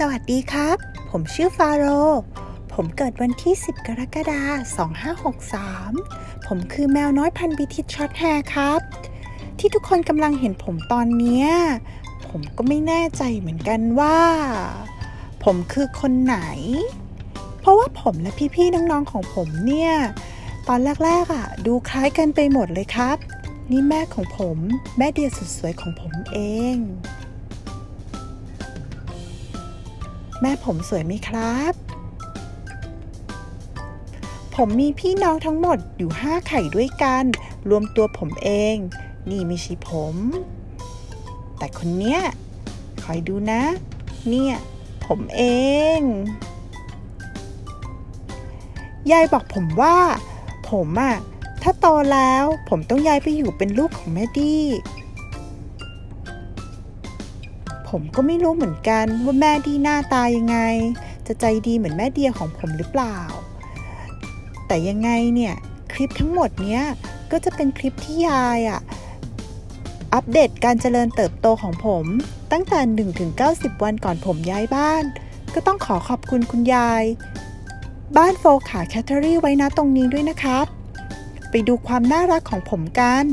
สวัสดีครับ ผมชื่อฟาโร ผมเกิดวันที่ 10 กรกฎาคม 2563 ผมคือแมวน้อยพันธุ์บิทิชช็อตแฮร์ครับ ที่ทุกคนกำลังเห็นผมตอนนี้ ผมก็ไม่แน่ใจเหมือนกันว่า ผมคือคนไหน เพราะว่าผมและพี่ๆน้องๆของผมเนี่ย ตอนแรกๆอะ ดูคล้ายกันไปหมดเลยครับ นี่แม่ของผม แม่เดียสุดสวยของผมเอง แม่ผมสวยไหมครับ ผมมีพี่น้องทั้งหมดอยู่ห้าไข่ด้วยกัน รวมตัวผมเอง นี่ไม่ใช่ผม แต่คนเนี้ย คอยดูนะ เนี่ย ผมเอง ยายบอกผมว่า ผมอะถ้าโตแล้ว ผมต้องย้ายไปอยู่เป็นลูกของแม่ดี้ ผมก็ไม่รู้เหมือนกันว่าแม่ดีหน้าตายังไง จะใจดีเหมือนแม่เดียของผมหรือเปล่า แต่ยังไงเนี่ยคลิปทั้งหมดเนี้ยก็จะเป็นคลิปที่ยายอะอัปเดตการเจริญเติบโตของผม ตั้งแต่1ถึง90 วันก่อนผมย้ายบ้าน ก็ต้องขอขอบคุณคุณยาย บ้านโฟขาแคทเทอรี่ไว้นะตรงนี้ด้วยนะครับ ไปดูความน่ารักของผมกัน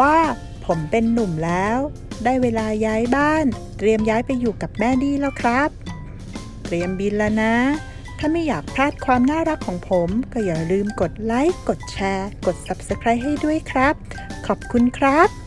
ว่า ผมเป็นหนุ่มแล้ว ได้เวลาย้ายบ้าน เตรียมย้ายไปอยู่กับแม่ดีแล้วครับ เตรียมบินแล้วนะ ถ้าไม่อยากพลาดความน่ารักของผม ก็อย่าลืมกดไลค์ กดแชร์ กด Subscribe ให้ด้วยครับ ขอบคุณครับ